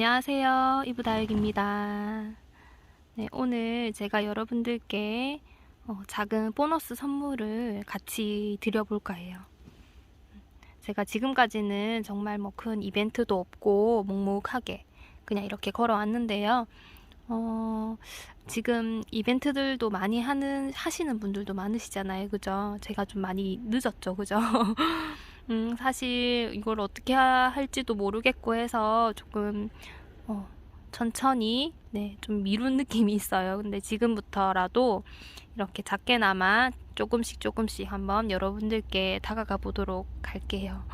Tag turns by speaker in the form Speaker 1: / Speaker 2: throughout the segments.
Speaker 1: 안녕하세요. 이브다육입니다. 네, 오늘 제가 여러분들께 어, 작은 보너스 선물을 같이 드려볼까 해요. 제가 지금까지는 정말 뭐 큰 이벤트도 없고 묵묵하게 그냥 이렇게 걸어왔는데요. 어, 지금 이벤트들도 많이 하는, 하시는 분들도 많으시잖아요. 그죠? 제가 좀 많이 늦었죠. 그죠? 음, 사실 이걸 어떻게 하- 할지도 모르겠고 해서 조금 어, 천천히 네, 좀 미룬 느낌이 있어요. 근데 지금부터라도 이렇게 작게나마 조금씩 조금씩 한번 여러분들께 다가가 보도록 할게요.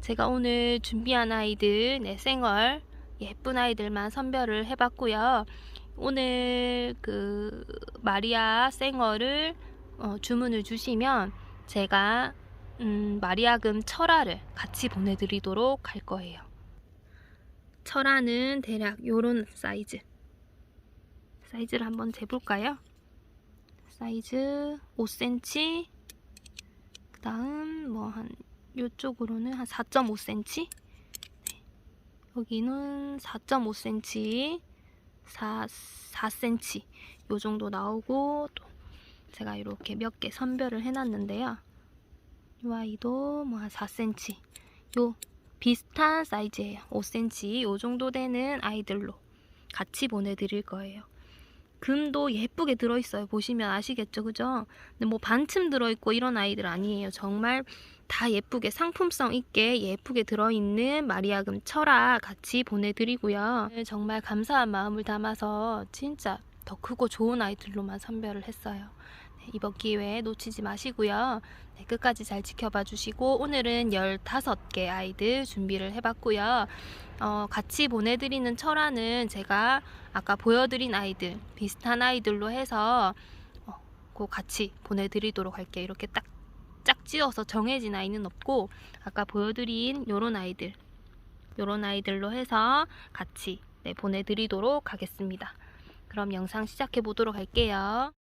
Speaker 1: 제가 오늘 준비한 아이들, 네, 생얼 예쁜 아이들만 선별을 해봤고요. 오늘 그 마리아 생얼을 어, 주문을 주시면 제가 음, 마리아금 철화를 같이 보내드리도록 할 거예요. 철화는 대략 요런 사이즈. 사이즈를 한번 재볼까요? 사이즈 5cm. 그 다음 뭐 한 요쪽으로는 한 4.5cm. 여기는 4.5cm, 4, 4cm 요 정도 나오고 또 제가 이렇게 몇 개 선별을 해놨는데요. 이 아이도 뭐 한 4cm 요 비슷한 사이즈예요. 5cm 요 정도 되는 아이들로 같이 보내드릴 거예요. 금도 예쁘게 들어있어요. 보시면 아시겠죠, 그죠? 근데 뭐 반쯤 들어있고 이런 아이들 아니에요. 정말 다 예쁘게 상품성 있게 예쁘게 들어있는 마리아금 철화 같이 보내드리고요. 정말 감사한 마음을 담아서 진짜 더 크고 좋은 아이들로만 선별을 했어요. 네, 이번 기회에 놓치지 마시고요. 네, 끝까지 잘 지켜봐 주시고 오늘은 15개 아이들 준비를 해봤고요. 어, 같이 보내드리는 철화는 제가 아까 보여드린 아이들 비슷한 아이들로 해서 어, 그 같이 보내드리도록 할게요. 이렇게 딱 짝지어서 정해진 아이는 없고 아까 보여드린 요런 아이들 요런 아이들로 해서 같이 네, 보내드리도록 하겠습니다. 그럼 영상 시작해 보도록 할게요.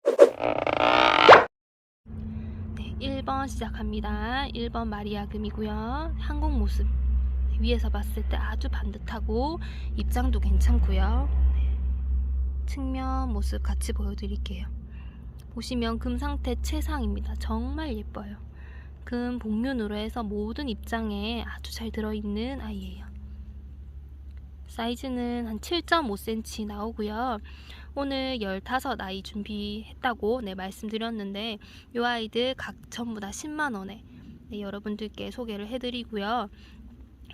Speaker 1: 네, 1번 시작합니다. 1번 마리아금이고요. 항공 모습 네, 위에서 봤을 때 아주 반듯하고 입장도 괜찮고요. 네, 측면 모습 같이 보여드릴게요. 보시면 금 상태 최상입니다. 정말 예뻐요. 금 복면으로 해서 모든 입장에 아주 잘 들어있는 아이예요. 사이즈는 한 7.5cm 나오고요. 오늘 15 아이 준비했다고 네, 말씀드렸는데 이 아이들 각 전부 다 10만원에 네, 여러분들께 소개를 해드리고요.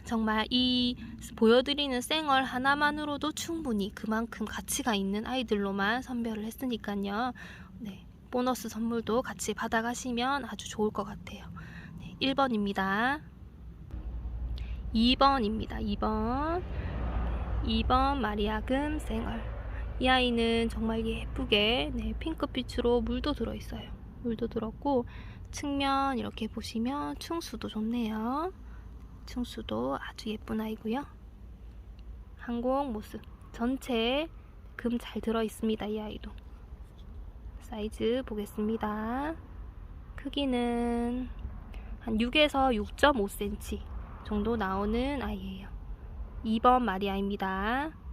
Speaker 1: 정말 이 보여드리는 생얼 하나만으로도 충분히 그만큼 가치가 있는 아이들로만 선별을 했으니까요. 네, 보너스 선물도 같이 받아가시면 아주 좋을 것 같아요. 네, 1번입니다. 2번입니다. 2번. 2번 마리아금 생얼. 이 아이는 정말 예쁘게 네, 핑크빛으로 물도 들어있어요. 물도 들었고 측면 이렇게 보시면 충수도 좋네요. 충수도 아주 예쁜 아이고요. 항공 모습 전체 금 잘 들어있습니다. 이 아이도. 사이즈 보겠습니다. 크기는 한 6에서 6.5cm 정도 나오는 아이예요. 2번 마리아입니다.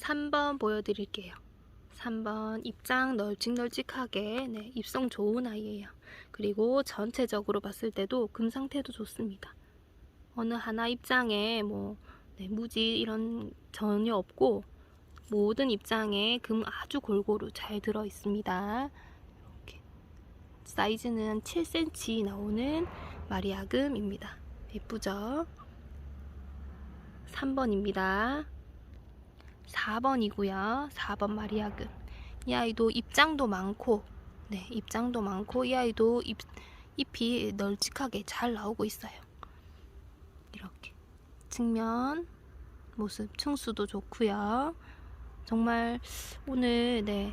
Speaker 1: 3번 보여드릴게요. 3번 입장 널찍널찍하게 네, 입성 좋은 아이예요. 그리고 전체적으로 봤을 때도 금 상태도 좋습니다. 어느 하나 입장에 뭐 네, 무지 이런 전혀 없고 모든 입장에 금 아주 골고루 잘 들어 있습니다. 이렇게 사이즈는 7cm 나오는 마리아금입니다. 예쁘죠? 3번입니다. 4번이고요. 4번 마리아금. 이 아이도 입장도 많고, 네, 입장도 많고, 이 아이도 잎, 잎이 널찍하게 잘 나오고 있어요. 이렇게. 측면, 모습, 층수도 좋고요. 정말 오늘, 네,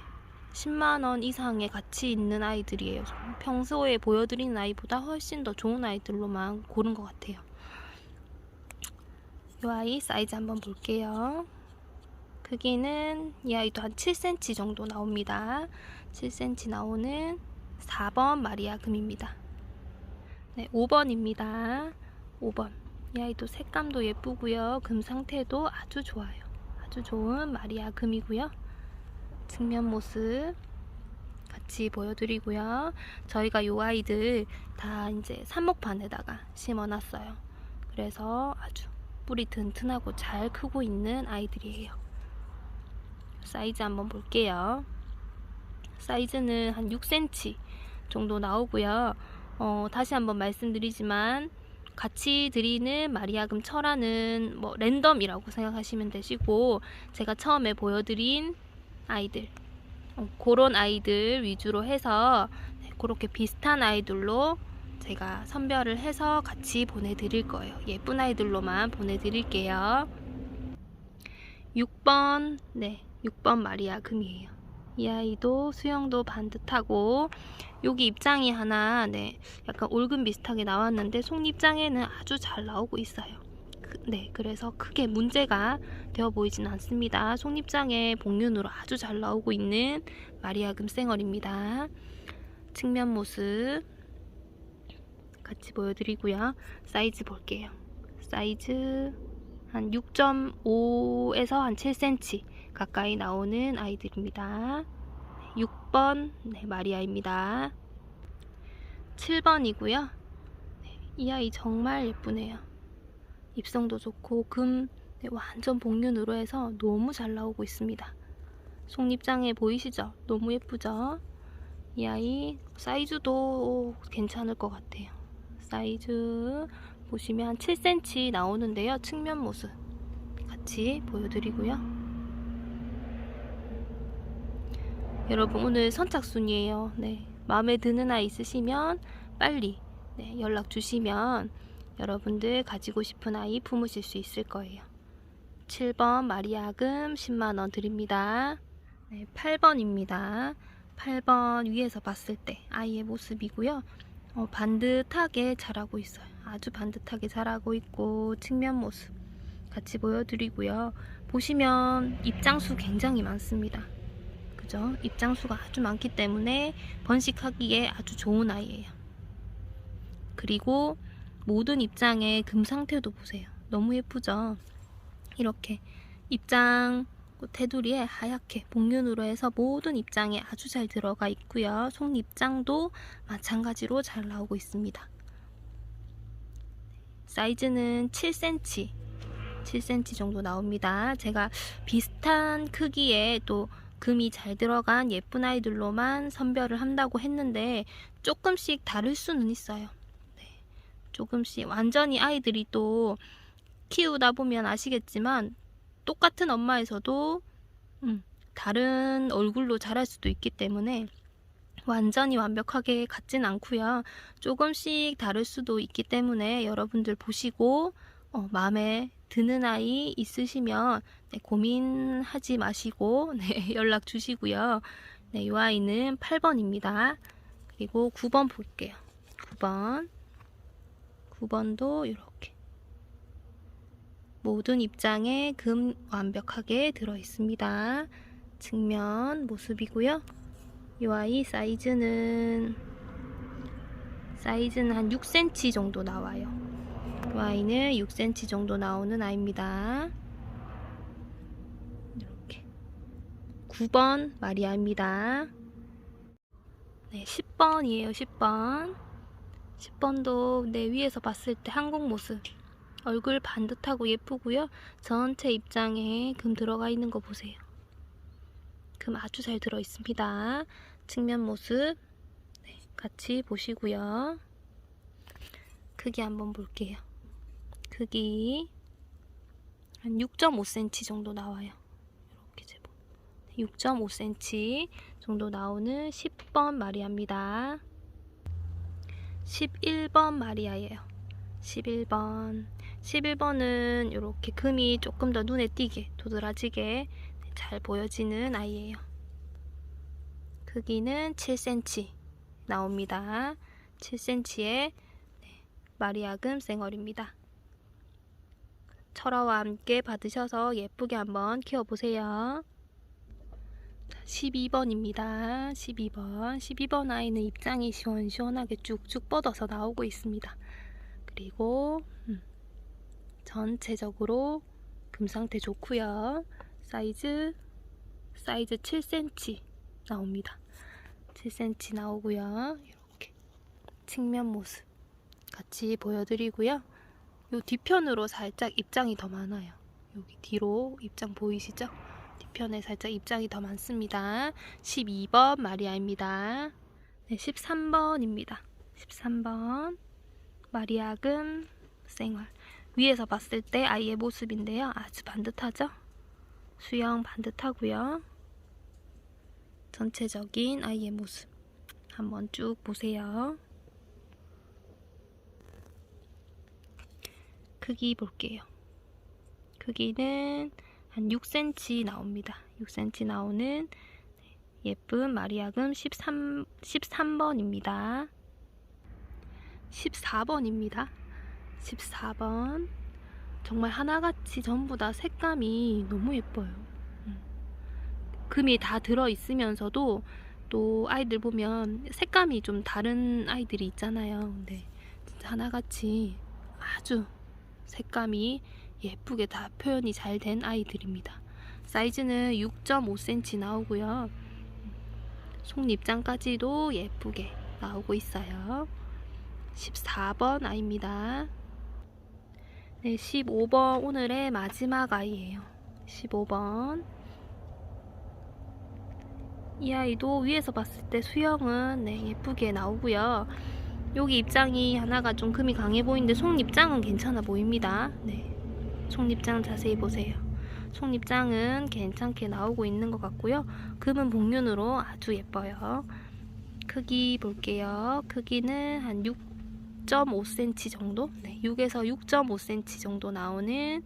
Speaker 1: 10만원 이상의 가치 있는 아이들이에요. 평소에 보여드리는 아이보다 훨씬 더 좋은 아이들로만 고른 것 같아요. 이 아이 사이즈 한번 볼게요. 크기는 이 아이도 한 7cm 정도 나옵니다. 7cm 나오는 4번 마리아 금입니다. 네, 5번입니다. 5번. 이 아이도 색감도 예쁘고요. 금 상태도 아주 좋아요. 아주 좋은 마리아 금이고요. 측면 모습 같이 보여드리고요. 저희가 이 아이들 다 이제 삽목판에다가 심어놨어요. 그래서 아주 뿌리 튼튼하고 잘 크고 있는 아이들이에요. 사이즈 한번 볼게요. 사이즈는 한 6cm 정도 나오고요. 어, 다시 한번 말씀드리지만 같이 드리는 마리아금 철화는 뭐 랜덤이라고 생각하시면 되시고 제가 처음에 보여드린 아이들 어, 그런 아이들 위주로 해서 네, 그렇게 비슷한 아이들로 제가 선별을 해서 같이 보내드릴 거예요. 예쁜 아이들로만 보내드릴게요. 6번, 네, 6번 마리아 금이에요. 이 아이도 수영도 반듯하고 여기 입장이 하나, 네, 약간 올금 비슷하게 나왔는데 속입장에는 아주 잘 나오고 있어요. 그, 네, 그래서 크게 문제가 되어 보이진 않습니다. 속립장에 복륜으로 아주 잘 나오고 있는 마리아 금생얼입니다. 측면 모습 같이 보여드리고요. 사이즈 볼게요. 사이즈 한 6.5에서 한 7cm 가까이 나오는 아이들입니다. 6번 네, 마리아입니다. 7번이고요. 네, 이 아이 정말 예쁘네요. 입성도 좋고 금 네, 완전 복륜으로 해서 너무 잘 나오고 있습니다. 속립장에 보이시죠? 너무 예쁘죠? 이 아이 사이즈도 괜찮을 것 같아요. 사이즈 보시면 한 7cm 나오는데요. 측면 모습 같이 보여드리고요. 여러분 오늘 선착순이에요. 네, 마음에 드는 아이 있으시면 빨리 네, 연락 주시면 여러분들 가지고 싶은 아이 품으실 수 있을 거예요. 7번 마리아금 10만원 드립니다. 네, 8번입니다. 8번 위에서 봤을 때 아이의 모습이고요. 어, 반듯하게 자라고 있어요. 아주 반듯하게 자라고 있고 측면 모습 같이 보여드리고요. 보시면 입장수 굉장히 많습니다. 그죠? 입장수가 아주 많기 때문에 번식하기에 아주 좋은 아이예요. 그리고 모든 입장의 금 상태도 보세요. 너무 예쁘죠? 이렇게 입장 테두리에 하얗게 복륜으로 해서 모든 입장에 아주 잘 들어가 있고요. 속 입장도 마찬가지로 잘 나오고 있습니다. 사이즈는 7cm, 7cm 정도 나옵니다. 제가 비슷한 크기의 또 금이 잘 들어간 예쁜 아이들로만 선별을 한다고 했는데 조금씩 다를 수는 있어요. 네, 조금씩 완전히 아이들이 또 키우다 보면 아시겠지만 똑같은 엄마에서도 음, 다른 얼굴로 자랄 수도 있기 때문에 완전히 완벽하게 같진 않고요. 조금씩 다를 수도 있기 때문에 여러분들 보시고 어, 마음에 드는 아이 있으시면 네, 고민하지 마시고 네, 연락 주시고요. 네, 이 아이는 8번입니다. 그리고 9번 볼게요. 9번. 9번도 이렇게 모든 입장에 금 완벽하게 들어 있습니다. 측면 모습이고요. 이 아이 사이즈는 사이즈는 한 6cm 정도 나와요. 이 아이는 6cm 정도 나오는 아이입니다. 이렇게 9번 마리아입니다. 네, 10번이에요. 10번. 10번도 내 위에서 봤을 때 한국 모습 얼굴 반듯하고 예쁘고요. 전체 입장에 금 들어가 있는 거 보세요. 금 아주 잘 들어 있습니다. 측면 모습 네, 같이 보시고요. 크기 한번 볼게요. 크기 한 6.5cm 정도 나와요. 이렇게 제법 6.5cm 정도 나오는 10번 마리아입니다. 11번 마리아예요. 11번 11번은 이렇게 금이 조금 더 눈에 띄게 도드라지게 잘 보여지는 아이예요. 크기는 7cm 나옵니다. 7cm의 마리아금 생얼입니다. 철화와 함께 받으셔서 예쁘게 한번 키워보세요. 12번입니다. 12번. 12번 아이는 입장이 시원시원하게 쭉쭉 뻗어서 나오고 있습니다. 그리고 음, 전체적으로 금 상태 좋고요. 사이즈 사이즈 7cm 나옵니다. 7cm 나오고요. 이렇게 측면 모습 같이 보여드리고요. 요 뒤편으로 살짝 입장이 더 많아요. 여기 뒤로 입장 보이시죠? 뒤편에 살짝 입장이 더 많습니다. 12번 마리아입니다. 네, 13번입니다. 13번 마리아금 생활 위에서 봤을 때 아이의 모습인데요. 아주 반듯하죠? 수영 반듯하고요. 전체적인 아이의 모습 한번 쭉 보세요. 크기 볼게요. 크기는 한 6cm 나옵니다. 6cm 나오는 예쁜 마리아금 13, 13번입니다. 14번입니다. 14번. 정말 하나같이 전부 다 색감이 너무 예뻐요. 음. 금이 다 들어있으면서도 또 아이들 보면 색감이 좀 다른 아이들이 있잖아요. 근데 진짜 하나같이 아주 색감이 예쁘게 다 표현이 잘 된 아이들입니다. 사이즈는 6.5cm 나오고요. 속립장까지도 예쁘게 나오고 있어요. 14번 아이입니다. 네, 15번 오늘의 마지막 아이예요. 15번. 이 아이도 위에서 봤을 때 수영은 네, 예쁘게 나오고요. 여기 입장이 하나가 좀 금이 강해 보이는데 속립장은 괜찮아 보입니다. 네. 속립장 자세히 보세요. 속립장은 괜찮게 나오고 있는 것 같고요. 금은 복륜으로 아주 예뻐요. 크기 볼게요. 크기는 한 6.5cm 정도? 네, 6에서 6.5cm 정도 나오는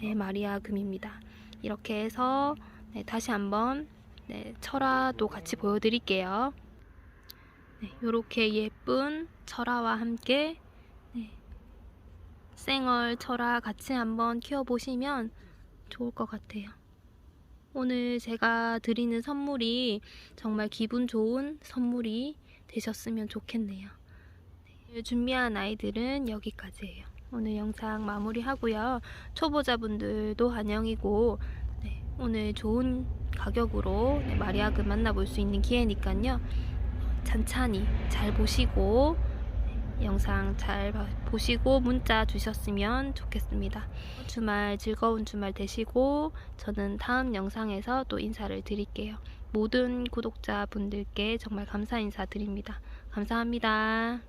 Speaker 1: 네, 마리아 금입니다. 이렇게 해서 네, 다시 한번 네, 철화도 같이 보여드릴게요. 네, 이렇게 예쁜 철화와 함께 네, 생얼 철화 같이 한번 키워보시면 좋을 것 같아요. 오늘 제가 드리는 선물이 정말 기분 좋은 선물이 되셨으면 좋겠네요. 네, 준비한 아이들은 여기까지예요. 오늘 영상 마무리하고요. 초보자분들도 환영이고 네, 오늘 좋은 가격으로 네, 마리아금 만나볼 수 있는 기회니까요. 찬찬히 잘 보시고 네, 영상 잘 봐- 보시고 문자 주셨으면 좋겠습니다. 주말 즐거운 주말 되시고 저는 다음 영상에서 또 인사를 드릴게요. 모든 구독자분들께 정말 감사 인사 드립니다. 감사합니다.